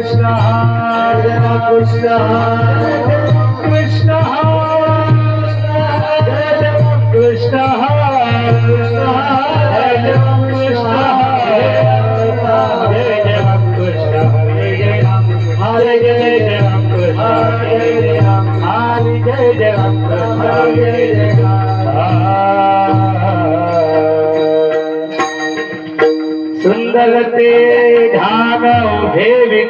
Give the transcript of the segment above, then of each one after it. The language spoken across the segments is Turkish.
Krishna Hare Krishna Krishna Hare Krishna Hare Krishna Hare Jai Ram Hare Jai Ram Hare Jai Ram Hare Jai Ram Hare Jai Ram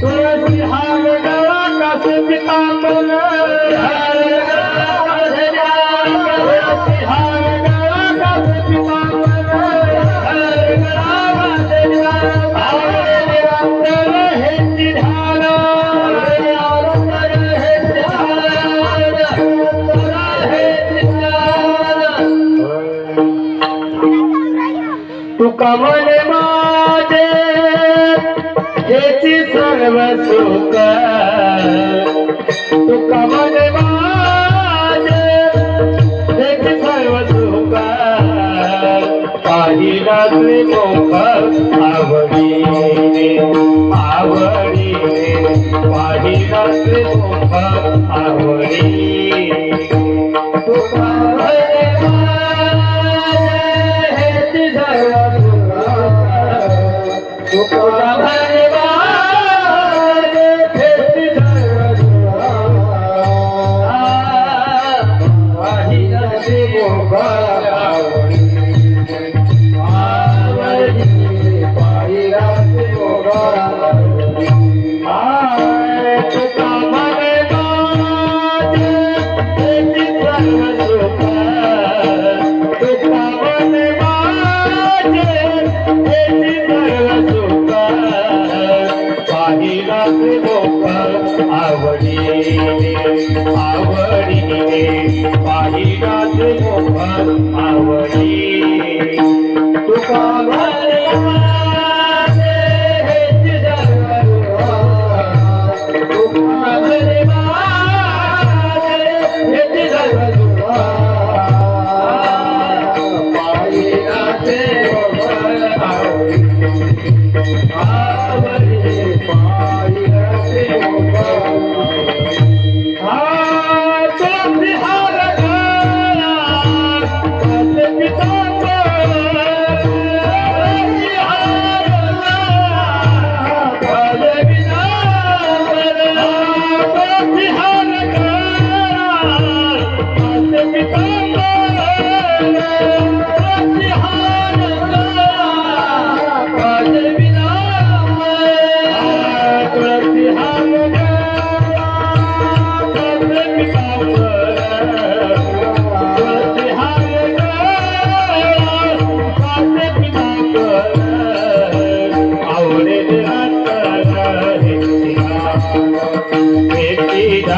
तुळसी तुका म्हणे माझे हेची सर्व सुख. तुका म्हणे माझे हेची सर्व सुख. काही रात्री मोख आवडी आवडी काही रात्री मोख आवडी জয় आवडी आवडीने पाहिला आवडी. तुका